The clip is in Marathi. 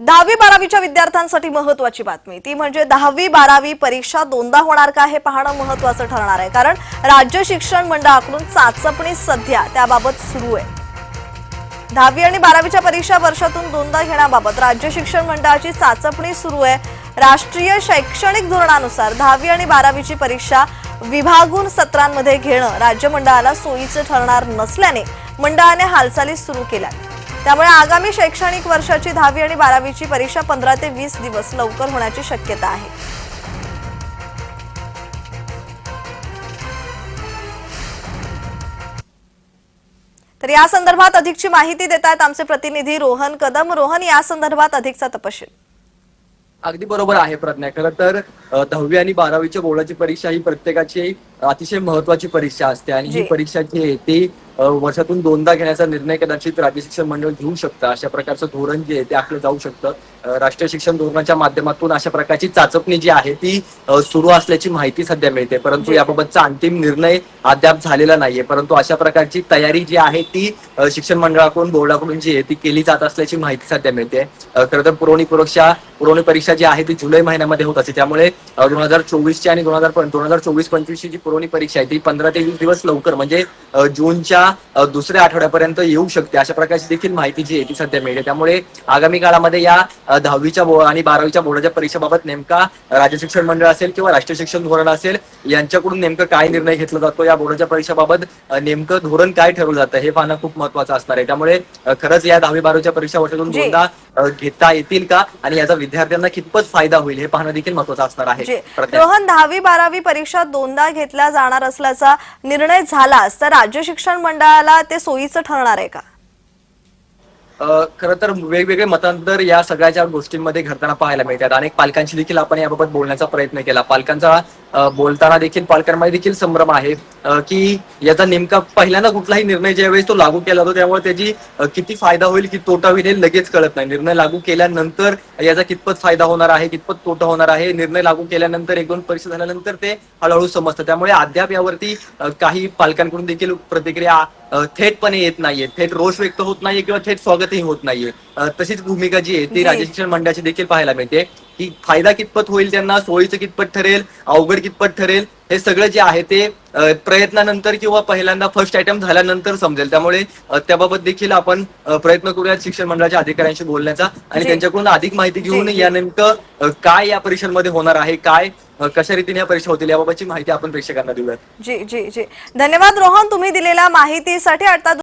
दहावी बारावीच्या विद्यार्थ्यांसाठी महत्वाची बातमी. ती म्हणजे दहावी बारावी परीक्षा दोनदा होणार का हे पाहणं महत्वाचं ठरणार आहे. कारण राज्य शिक्षण मंडळाकडून चाचपणी सध्या त्याबाबत सुरू आहे. दहावी आणि बारावीच्या परीक्षा वर्षातून दोनदा घेण्याबाबत राज्य शिक्षण मंडळाची चाचपणी सुरू आहे. राष्ट्रीय शैक्षणिक धोरणानुसार दहावी आणि बारावीची परीक्षा विभागून सत्रांमध्ये घेणं राज्य मंडळाला सोयीचं ठरणार नसल्याने मंडळाने हालचाली सुरू केल्या त्यामुळे आगामी शैक्षणिक वर्षाची दहावी आणि बारावीची परीक्षा पंधरा ते वीस दिवस लवकर होण्याची शक्यता आहे. तर या संदर्भात अधिकची माहिती देत आहेत आमचे प्रतिनिधी रोहन कदम. रोहन या संदर्भात अधिकचा तपशील. अगदी बरोबर आहे प्रज्ञा. खरं तर दहावी आणि बारावीच्या बोर्डाची परीक्षा ही प्रत्येकाची अतिशय महत्वाची परीक्षा असते आणि ही. परीक्षा जी आहे ती वर्षातून दोनदा घेण्याचा निर्णय कदाचित राज्य शिक्षण मंडळ घेऊ शकतं. अशा प्रकारचं धोरण जे आहे ते आखलं जाऊ शकतं. राष्ट्रीय शिक्षण धोरणाच्या माध्यमातून अशा प्रकारची चाचपणी जी आहे ती सुरू असल्याची माहिती सध्या मिळते. परंतु. याबाबतचा अंतिम निर्णय अद्याप झालेला नाहीये. परंतु अशा प्रकारची तयारी जी आहे ती शिक्षण मंडळाकडून बोर्डाकडून जी आहे ती केली जात असल्याची माहिती सध्या मिळते. खरं तर पुरवणी परीक्षा पुरवणी परीक्षा जी आहे ती जुलै महिन्यामध्ये होत असते त्यामुळे दोन हजार चोवीसची आणि दोन हजार दोन हजार चोवीस पंचवीसची जी पुरवणी परीक्षा आहे ती पंधरा ते वीस दिवस लवकर म्हणजे जूनच्या अ, दुसऱ्या आठवड्यापर्यंत येऊ शकते. अशा प्रकारची देखील माहिती जी आहे ती सध्या मिळते. त्यामुळे आगामी काळामध्ये या दहावीच्या आणि बारावीच्या बोर्डाच्या परीक्षेबाबत नेमका राज्य शिक्षण मंडळ असेल किंवा राष्ट्रीय शिक्षण धोरण असेल यांच्याकडून नेमकं काय निर्णय घेतला जातो? या बोर्डाच्या परीक्षेबाबत नेमकं धोरण काय ठरवलं जातं? हे पाहणं खूप महत्वाचं असणार आहे. त्यामुळे खरंच या दहावी बारावीच्या परीक्षा वर्षातून. दोनदा घेता येतील का? आणि याचा विद्यार्थ्यांना कितपत फायदा होईल हे पाहणं देखील महत्वाचं असणार आहे. रोहन दहावी बारावी परीक्षा दोनदा घेतल्या जाणार असल्याचा निर्णय झालाच तर राज्य शिक्षण मंडळाला ते सोयीचं ठरणार आहे का? खरं तर वेगवेगळे मतांतर या सगळ्याच्या गोष्टींमध्ये घडताना पाहायला मिळतात. अनेक पालकांशी देखील आपण याबाबत बोलण्याचा प्रयत्न केला. पालकांचा बोलताना देखील पालकांमध्ये देखील संभ्रम आहे. की याचा नेमका पहिल्यांदा कुठलाही निर्णय ज्यावेळेस तो लागू केला जातो त्यामुळे त्याची किती फायदा होईल किती तोटा होईल हे लगेच कळत नाही. निर्णय लागू केल्यानंतर याचा कितपत फायदा होणार आहे कितपत तोटा होणार आहे निर्णय लागू केल्यानंतर एक दोन परीक्षा झाल्यानंतर ते हळूहळू समजतं. त्यामुळे अद्याप यावरती काही पालकांकडून देखील प्रतिक्रिया थेटपणे येत नाहीये. थेट रोष व्यक्त होत नाहीये किंवा थेट स्वागतही होत नाहीये. तशीच भूमिका जी आहे ती. राज्य शिक्षण मंडळाची देखील पाहायला मिळते. की फायदा कितपत होईल त्यांना सोयीचं कितपत ठरेल अवघड कितपत ठरेल हे सगळं जे आहे ते प्रयत्नानंतर किंवा पहिल्यांदा फर्स्ट आयटम झाल्यानंतर समजेल त्यामुळे त्याबाबत देखील आपण प्रयत्न करूयात शिक्षण मंडळाच्या अधिकाऱ्यांशी बोलण्याचा आणि. त्यांच्याकडून अधिक माहिती घेऊन. या नेमकं काय या परीक्षांमध्ये होणार आहे काय कशा रीतीने या परीक्षा होतील याबाबतची माहिती आपण प्रेक्षकांना देऊयात जी जी जी धन्यवाद रोहन तुम्ही दिलेल्या माहितीसाठी आता